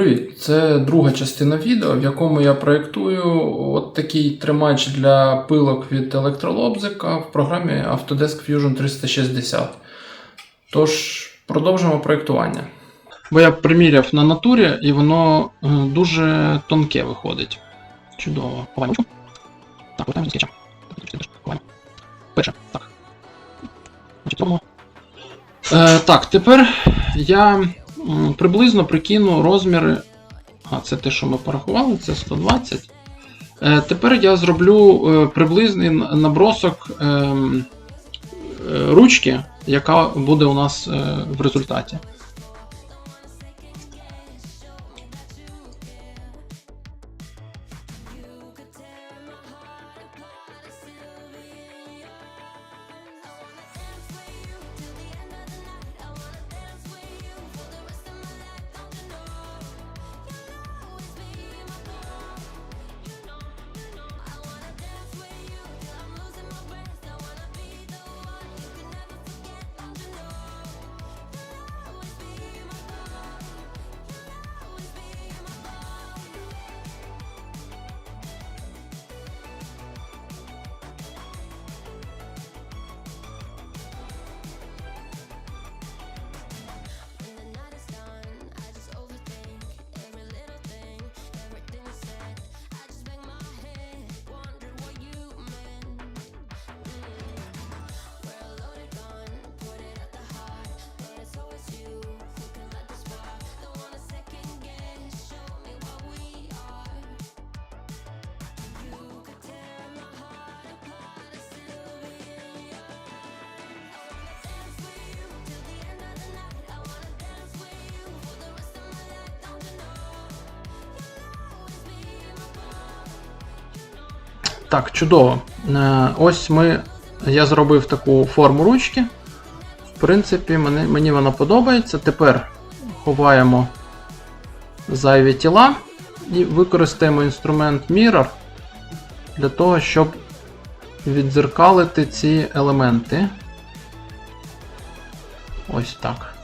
Привіт! Це друга частина відео, в якому я проєктую от такий тримач для пилок від електролобзика в програмі Autodesk Fusion 360. Тож, продовжимо проєктування. Бо я приміряв на натурі, і воно е, дуже тонке виходить. Чудово. Ховаємо. Так, повертаємо до скетча. Перше. Так. Значить. Е, так, тепер я приблизно прикину розміри. А, це те, що ми порахували, це 120. Е, тепер я зроблю е, приблизний набросок ем, е, ручки, яка буде у нас в результаті. Так, чудово. Е, Ось ми. Я зробив таку форму ручки. В принципі, мені, мені вона подобається. Тепер ховаємо зайві тіла і використаємо інструмент Mirror для того, щоб віддзеркалити ці елементи. Ось так.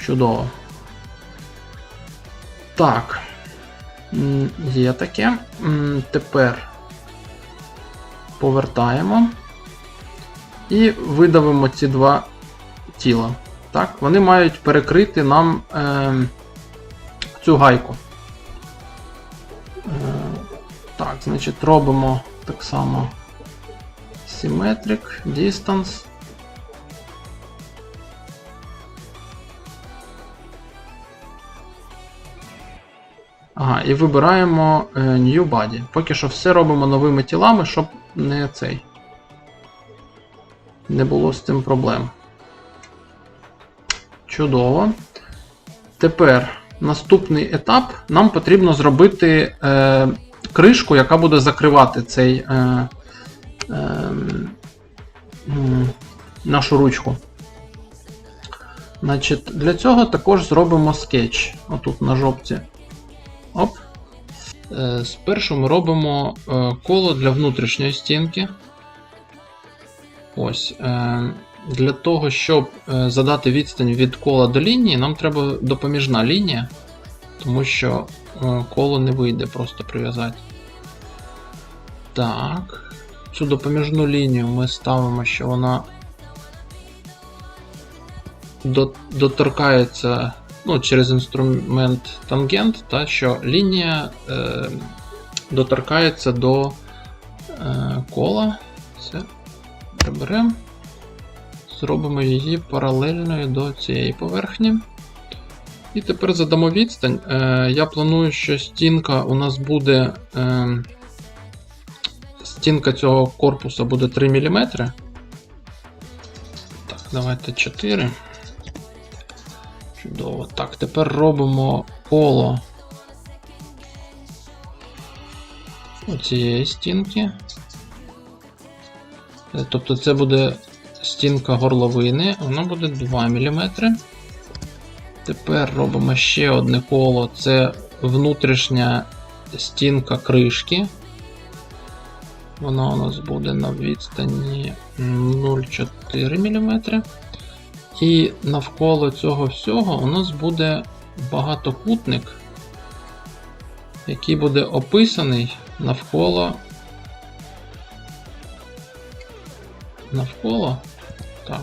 Чудово. Так. Є таке. Тепер повертаємо і видавимо ці два тіла. Так, Вони мають перекрити нам е, цю гайку. Е, так, значить, робимо так само Symmetric, Distance. Ага, і вибираємо е, New Body. Поки що все робимо новими тілами, щоб не цей. Не було з цим проблем. Чудово. Тепер наступний етап. Нам потрібно зробити е, кришку, яка буде закривати цей е, е, нашу ручку. Значить, Для цього також зробимо скетч. Отут на жопці. Оп. Е, Спершу ми робимо е, коло для внутрішньої стінки. Ось. е, Для того, щоб задати відстань від кола до лінії, нам треба допоміжна лінія, тому що коло не вийде просто прив'язати. Так. Цю допоміжну лінію ми ставимо, що вона доторкається ну, через інструмент тангент, та, що лінія е, доторкається до е, кола. Все. Приберемо. Зробимо її паралельною до цієї поверхні. І тепер задамо відстань. Е, я планую, що стінка у нас буде. Е, стінка цього корпуса буде 3 мм. Так, давайте 4. Чудово. Так, тепер робимо коло цієї стінки. Е, Тобто це буде стінка горловини, вона буде 2 мм. Тепер робимо ще одне коло, це внутрішня стінка кришки. Вона у нас буде на відстані 0,4 мм. І навколо цього всього у нас буде багатокутник, який буде описаний навколо. Навколо. Так.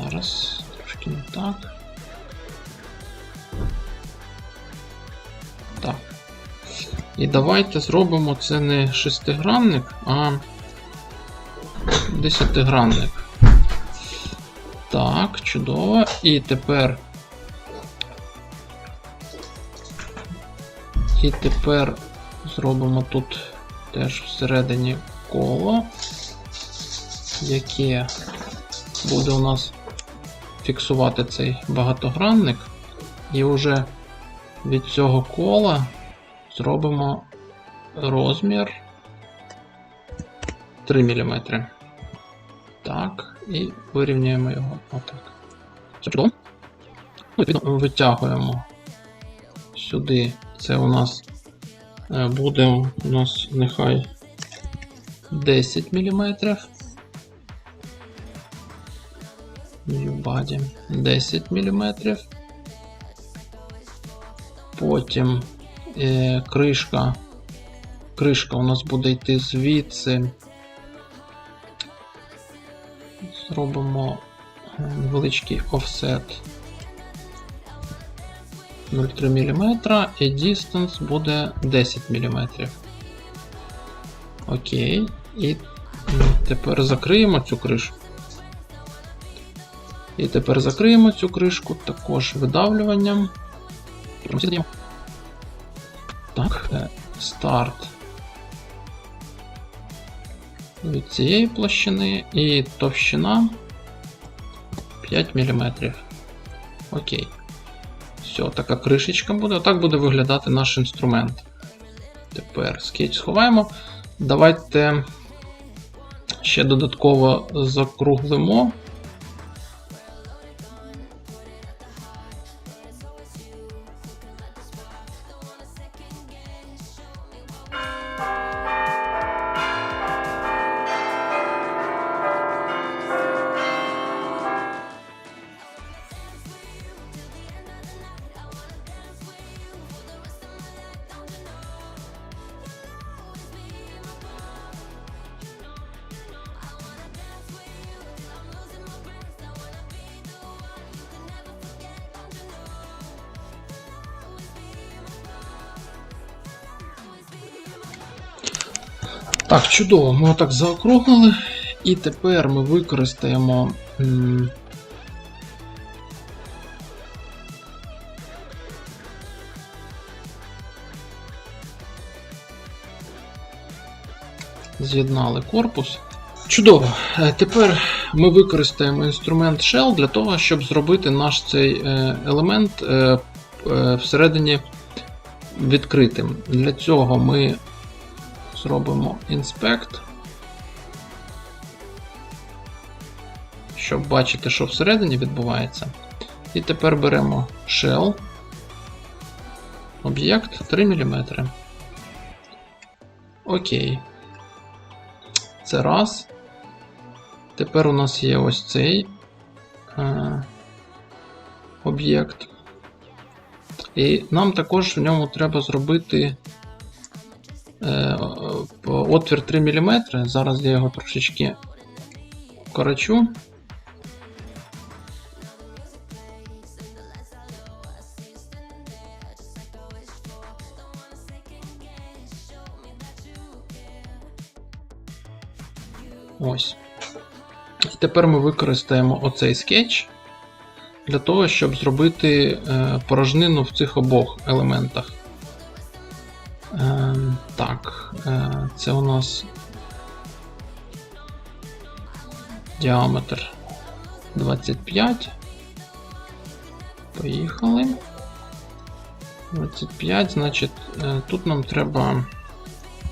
Зараз трошки не так. Так. І давайте зробимо це не шестигранник, а десятигранник. Так, чудово. І тепер. І тепер зробимо тут теж всередині коло, яке буде у нас фіксувати цей багатогранник. І вже від цього кола зробимо розмір 3 мм. Так, і вирівняємо його отак. Все чудово. Ну, відповідно, витягуємо сюди. Це у нас е, буде у нас нехай 10 мм. Body 10 мм. Потім е, кришка. Кришка у нас буде йти звідси. Зробимо е, невеличкий офсет 0,3 мм і distance буде 10 мм. Окей. І тепер закриємо цю кришку. І тепер закриємо цю кришку також видавлюванням. Так, е, старт від цієї площини і товщина 5 мм. Окей. Все, така кришечка буде. Отак буде виглядати наш інструмент. Тепер скетч сховаємо. Давайте ще додатково закруглимо. Так, чудово, ми отак заокруглили. І тепер ми використаємо. З'єднали корпус. Чудово. Е, Тепер ми використаємо інструмент Shell для того, щоб зробити наш цей е, елемент е, всередині відкритим. Для цього ми зробимо Inspect, щоб бачити, що всередині відбувається. І тепер беремо Shell, об'єкт 3 мм. Окей. Це раз. Тепер у нас є ось цей е, об'єкт. І нам також в ньому треба зробити отвір 3 мм. Зараз я його трошечки корочу. Ось. Тепер ми використаємо оцей скетч для того, щоб зробити е, порожнину в цих обох елементах. Так, е, це у нас діаметр 25. Поїхали. 25, значить, е, тут нам треба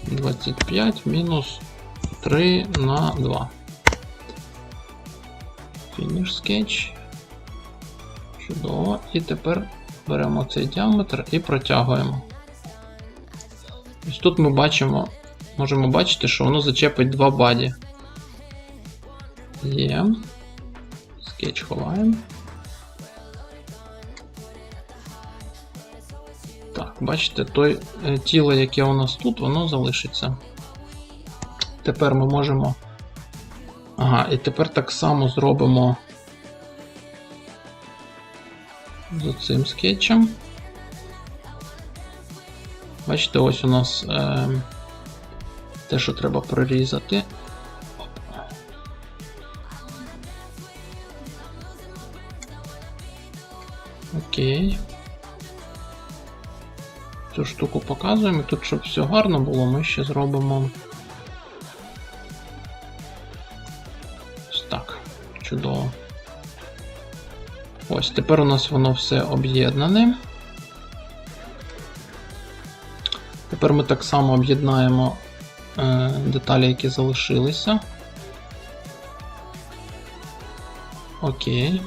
25 мінус 3 на 2. Фініш скетч. Чудово. І тепер беремо цей діаметр і протягуємо. Ось тут ми бачимо, можемо бачити, що воно зачепить два баді. Є. Скетч ховаємо. Так, бачите, той е, тіло, яке у нас тут, воно залишиться. Тепер ми можемо. Ага, і тепер так само зробимо з цим скетчем. Бачите, ось у нас е, те, що треба прорізати. Окей. Цю штуку показуємо. Тут, щоб все гарно було, ми ще зробимо. Ось так. Чудово. Ось, тепер у нас воно все об'єднане. Тепер ми так само об'єднаємо е, деталі, які залишилися. Окей.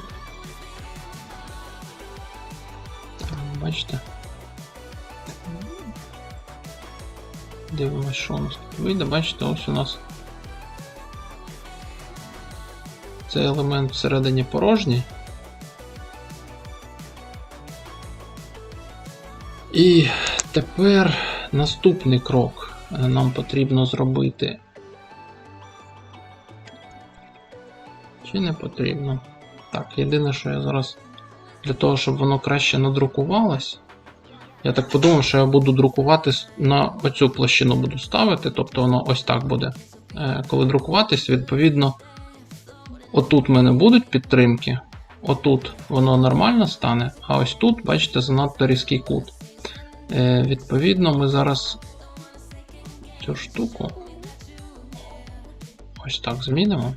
Бачите? Дивимось, що у нас тут вийде. Бачите, ось у нас цей елемент всередині порожній. І тепер наступний крок е, нам потрібно зробити. Чи не потрібно? Так, єдине, що я зараз для того, щоб воно краще надрукувалось. Я так подумав, що я буду друкувати на оцю площину буду ставити, тобто воно ось так буде. Е, Коли друкуватись, відповідно, отут в мене будуть підтримки, отут воно нормально стане, а ось тут, бачите, занадто різкий кут. Е, Відповідно, ми зараз цю штуку ось так змінимо.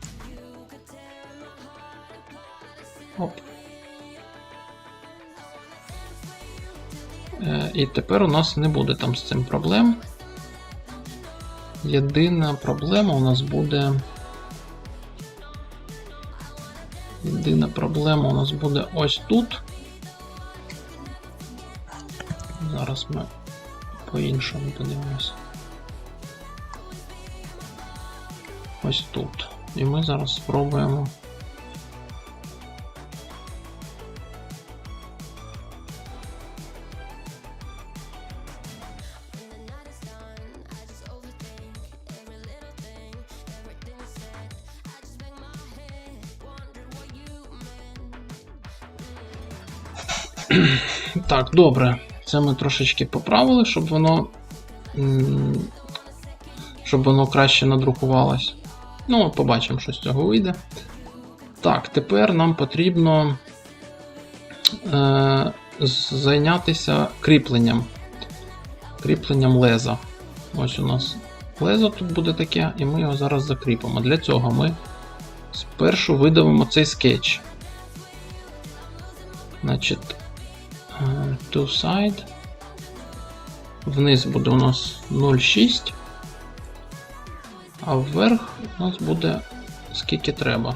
Оп. Е, І тепер у нас не буде там з цим проблем. Єдина проблема у нас буде. Єдина проблема у нас буде ось тут. Зараз ми по-іншому подивимося. Ось тут. І ми зараз спробуємо. Так, добре. Це ми трошечки поправили, щоб воно. Щоб воно краще надрукувалось. Ну, побачимо, що з цього вийде. Так, тепер нам потрібно е, зайнятися кріпленням. Кріпленням леза. Ось у нас лезо тут буде таке, і ми його зараз закріпимо. Для цього ми спершу видавимо цей скетч. Значить, to side. Вниз буде у нас 0,6. А вверх у нас буде скільки треба.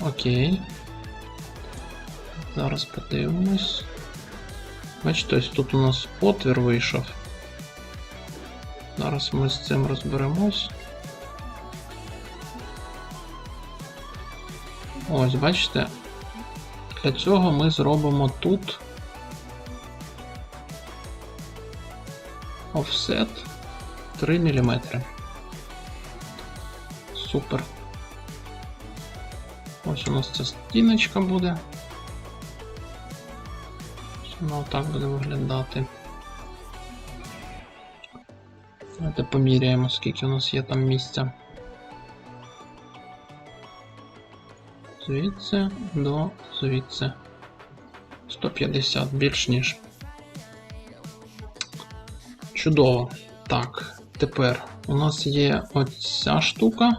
Окей. Зараз подивимось. Бачите, ось тут у нас отвір вийшов. Зараз ми з цим розберемось. Ось, бачите, для цього ми зробимо тут офсет 3 мм. Супер. Ось у нас ця стіночка буде. Вона отак буде виглядати. Давайте поміряємо, скільки у нас є там місця. Звідси до звідси. 150 більш ніж. Чудово. Так, тепер у нас є оця штука.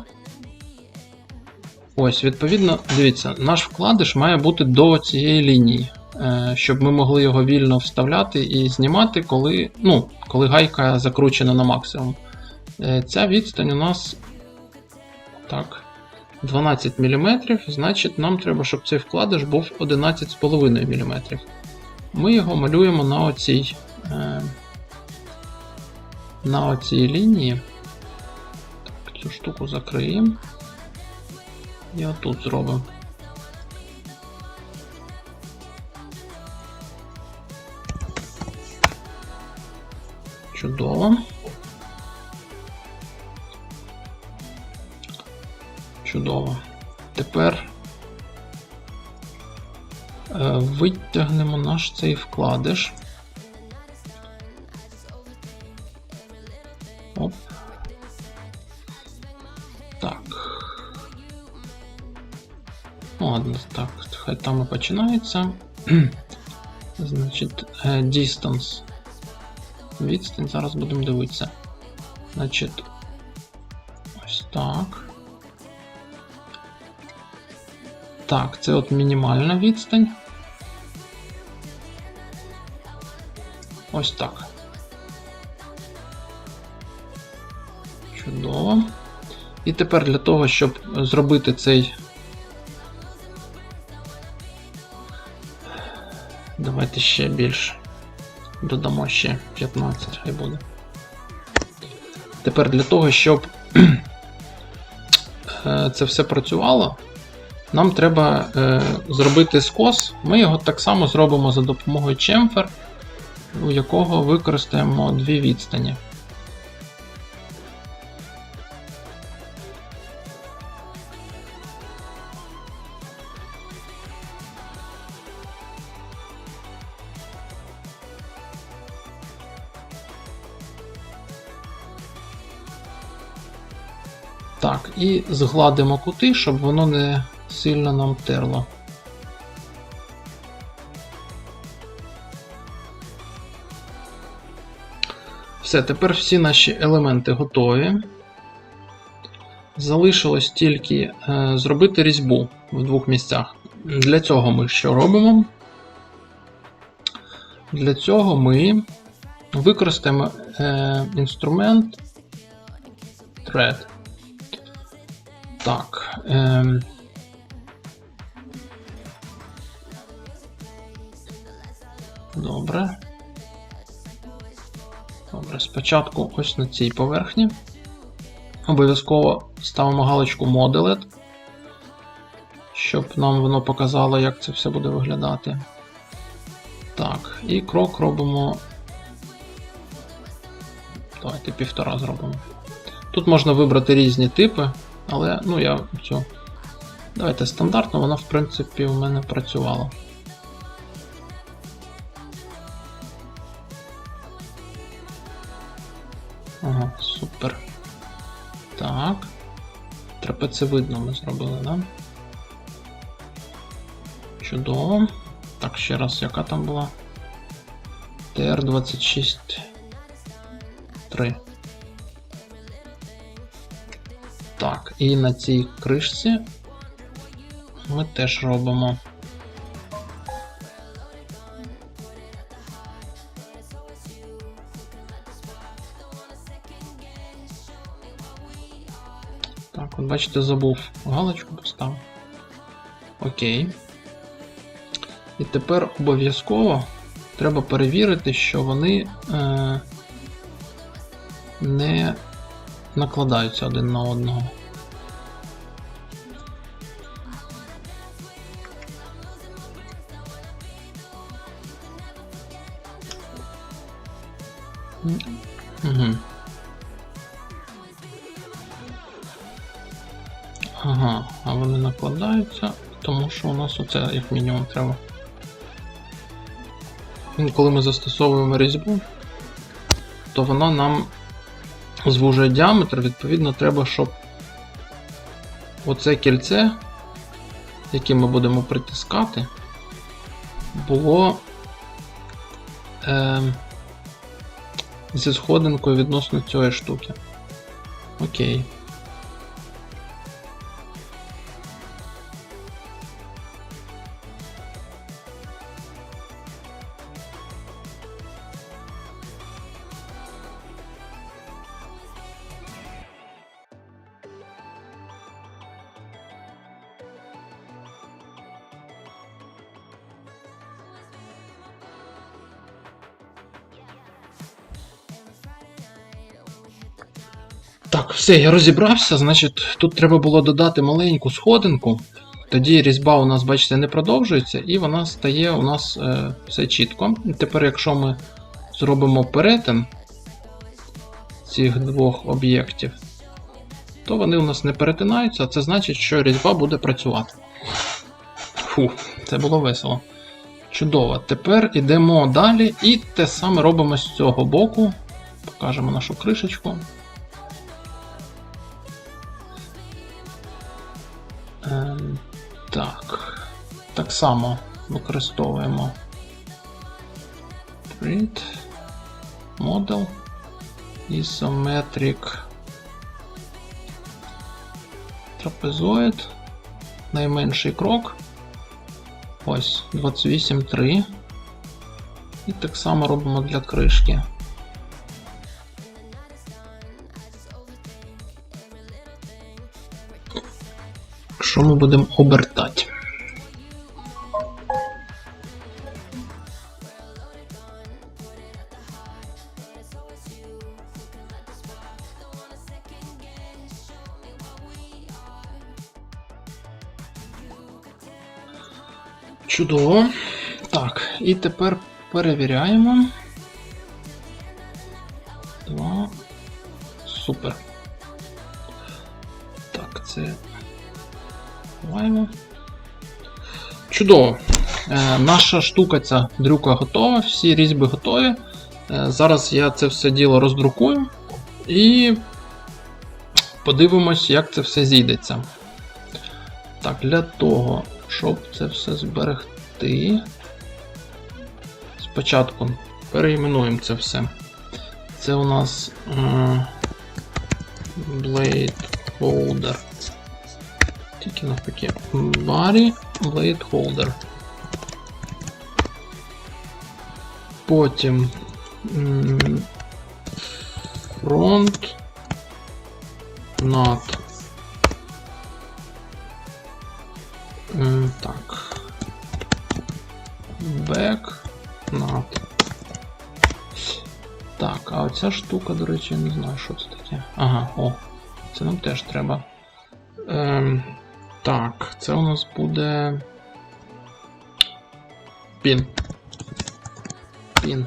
Ось, відповідно, дивіться, наш вкладиш має бути до цієї лінії, е, щоб ми могли його вільно вставляти і знімати, коли, ну, коли гайка закручена на максимум. Е, Ця відстань у нас так, 12 мм, значить нам треба, щоб цей вкладиш був 11,5 мм. Ми його малюємо на оцій е, на оцій лінії. Цю штуку закриємо і отут зробимо. Чудово. Чудово. Тепер е, витягнемо наш цей вкладиш. Оп. Так. Ну, ладно, так, хай там і починається. Значить, е, distance. Відстань, зараз будемо дивитися. Значить, ось так. Так, це от мінімальна відстань. Ось так. Чудово. І тепер для того, щоб зробити цей. Давайте ще більше. Додамо ще 15, хай буде. Тепер для того, щоб е, це все працювало, нам треба е, зробити скос. Ми його так само зробимо за допомогою Chamfer, у якого використаємо дві відстані. Так, і згладимо кути, щоб воно не сильно нам терло. Все, тепер всі наші елементи готові. Залишилось тільки е, зробити різьбу в двох місцях. Для цього ми що робимо? Для цього ми використаємо е, інструмент Thread. Так. Добре. Добре, спочатку ось на цій поверхні. Обов'язково ставимо галочку Modeled, щоб нам воно показало, як це все буде виглядати. Так, і крок робимо. Давайте півтора зробимо. Тут можна вибрати різні типи, але ну я цю. Давайте стандартно, вона в принципі у мене працювала. Трапецевидно ми зробили, да? Чудово. Так, ще раз, яка там була? ТР-26. 3. Так, і на цій кришці ми теж робимо. Бачите, забув галочку поставив. Окей. І тепер обов'язково треба перевірити, що вони е, не накладаються один на одного. Оце як мінімум треба. Коли ми застосовуємо різьбу, то вона нам звужує діаметр, відповідно, треба, щоб оце кільце, яке ми будемо притискати, було е, зі сходинкою відносно цієї штуки. Окей. Все, я розібрався. Значить, тут треба було додати маленьку сходинку. Тоді різьба у нас, бачите, не продовжується, і вона стає у нас е, все чітко. І тепер, якщо ми зробимо перетин, цих двох об'єктів, то вони у нас не перетинаються, а це значить, що різьба буде працювати. Фу, це було весело. Чудово. Тепер йдемо далі і те саме робимо з цього боку. Покажемо нашу кришечку. Так. Так само використовуємо print model isometric трапезоїд. Найменший крок. Ось 28.3. І так само робимо для кришки. Що ми будемо обертати? Чудово. Так, і тепер перевіряємо. Чудово. Е, наша штука, ця дрюка готова, всі різьби готові. Е, зараз я це все діло роздрукую і подивимось, як це все зійдеться. Так, для того, щоб це все зберегти. Спочатку переіменуємо це все. Це у нас е, Blade Holder. Тільки навпаки. Body Blade Holder. Потім Front Nut. Так. Back Nut. Так, а оця штука, до речі, я не знаю, що це таке. Ага, о, це нам теж треба. Це у нас буде. Пін. Пін.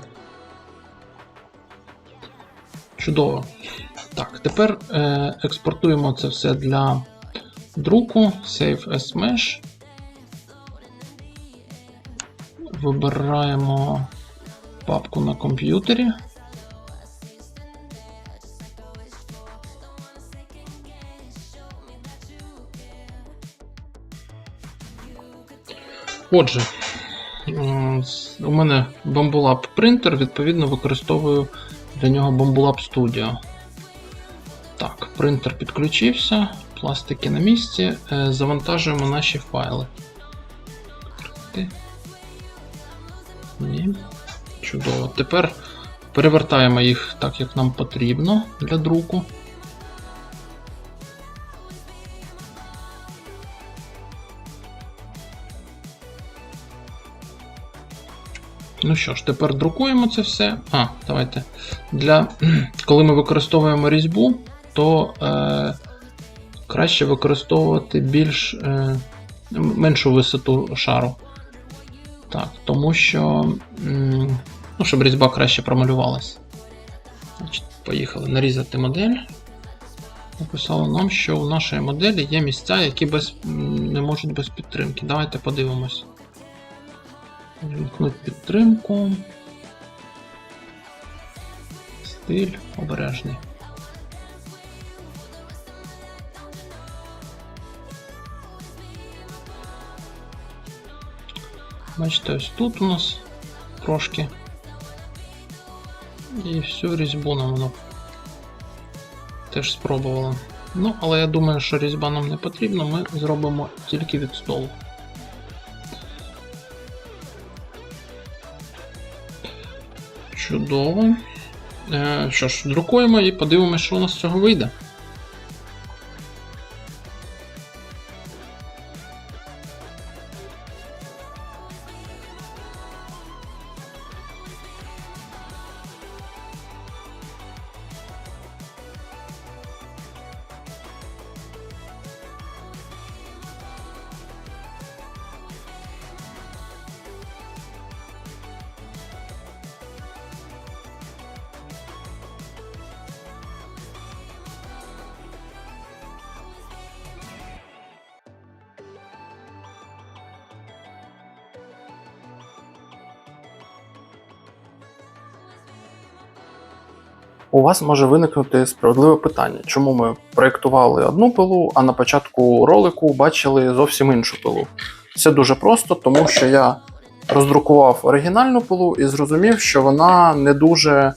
Чудово. Так, тепер е, експортуємо це все для друку. Save as Mesh. Вибираємо папку на комп'ютері. Отже, у мене Bambulab принтер, відповідно, використовую для нього Bambulab Studio. Так, принтер підключився, пластики на місці, е, завантажуємо наші файли. Ні. Чудово. Тепер перевертаємо їх так, як нам потрібно для друку. Ну що ж, тепер друкуємо це все. А, давайте. Для, Коли ми використовуємо різьбу, то е, краще використовувати більш е, меншу висоту шару. Так, тому що. м, Ну, щоб різьба краще промалювалась. Значить, Поїхали нарізати модель. Написало нам, що у нашої моделі є місця, які без, не можуть без підтримки. Давайте подивимось. Вімкнути підтримку. Стиль обережний. Бачите, ось тут у нас трошки. І всю різьбу нам воно теж спробувало. Ну, але я думаю, що різьба нам не потрібна, ми зробимо тільки від столу. Чудово. Е, що ж, друкуємо і подивимося, що у нас з цього вийде. У вас може виникнути справедливе питання, чому ми проєктували одну пилу, а на початку ролику бачили зовсім іншу пилу. Це дуже просто, тому що я роздрукував оригінальну пилу і зрозумів, що вона не дуже,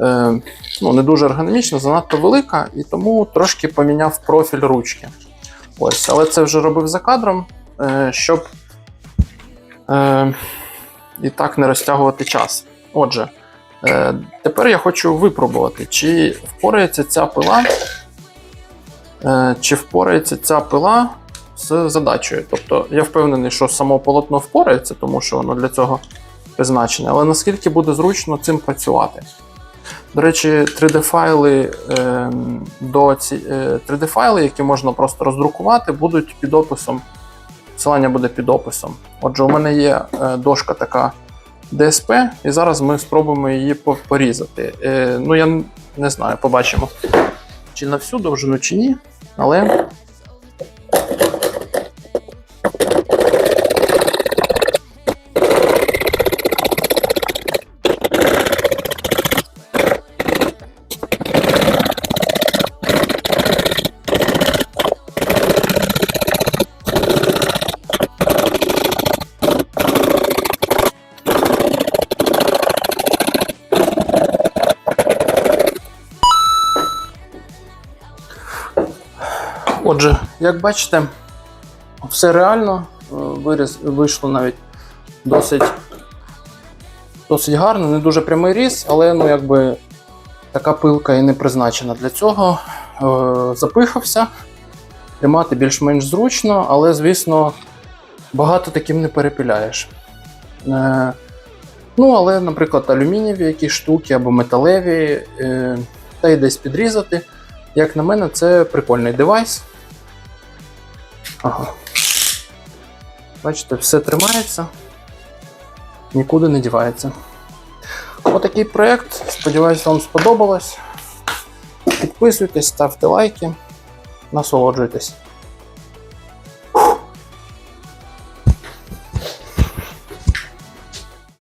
е, ну, не дуже ергономічна, занадто велика, і тому трошки поміняв профіль ручки. Ось, але це вже робив за кадром, е, щоб е, і так не розтягувати час. Отже, тепер я хочу випробувати, чи впорається ця пила, е, чи впорається ця пила з задачею. Тобто я впевнений, що само полотно впорається, тому що воно для цього призначене, але наскільки буде зручно цим працювати. До речі, 3D-файли е, до ці, е, 3D-файли, які можна просто роздрукувати, будуть під описом. Посилання буде під описом. Отже, у мене є е, дошка така DSP, і зараз ми спробуємо її по- порізати. Е, ну, я не знаю, побачимо, чи на всю довжину, чи ні, але. Отже, як бачите, все реально. Е, Виріз вийшло навіть досить, досить гарно, не дуже прямий різ, але ну, якби така пилка і не призначена для цього. Е, Запихався. Тримати більш-менш зручно, але, звісно, багато таким не перепіляєш. Е, Ну, але, наприклад, алюмінієві якісь штуки або металеві, та й десь підрізати. Як на мене, це прикольний девайс. Ага. Бачите, все тримається, нікуди не дівається. Отакий проєкт. Сподіваюсь, вам сподобалось. Підписуйтесь, ставте лайки, насолоджуйтесь.